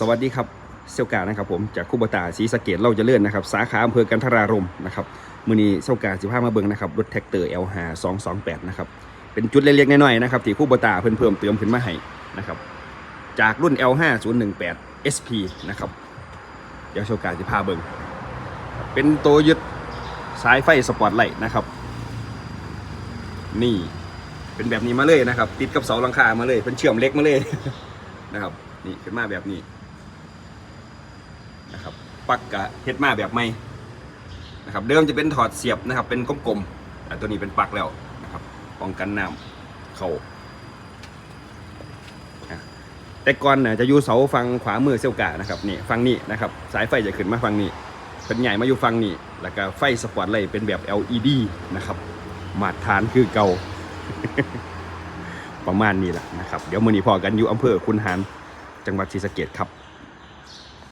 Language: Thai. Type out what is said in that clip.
สวัสดีครับเซลกานะครับผมจากคูบตาศรีสเกดเราจะเลื่อนนะครับสาขาอำเภอกันทรารมนะครับมือนี้เซลกาสิพามาเบิงนะครับรถแท็กเตอร์ L 5 2 2 8นะครับเป็นจุดเล็กๆน้อยๆนะครับที่คูบตาเพิ่นเพิ่มเติมขึ้นมาให้นะครับจากรุ่น L 5 0 1 8 SP นะครับเดี๋ยวเซลกาสิพาเบิงเป็นตัวยึดสายไฟสปอตไลท์นะครับ นี่เป็นแบบนี้มาเลยนะครับ ติดกับเสาหลังคามาเลยเป็นเชื่อมเล็กมาเลยนะครับนี่ขึ้นมาแบบนี้ ปลักกะเฮ็ดมาแบบใหม่นะครับเดิมจะเป็นถอดเสียบนะครับเป็นกลมๆแต่ตัวนี้เป็นปลักแล้วนะครับป้องกันน้ำเข้าอะแต่ก่อนน่ะจะอยู่เสาฟังขวามือเซลกานะครับนี่ฟังนี่นะครับสายไฟจะขึ้นมาฟังนี่เป็นใหญ่มาอยู่ฟังนี่แล้วก็ไฟสปอตไลท์เป็นแบบ LED นะครับมาตรฐานคือเก่าประมาณนี้แหละนะครับ เดี๋ยวมือนี้พอกันอยู่อำเภอคุนหารจังหวัดศรีสะเกดครับ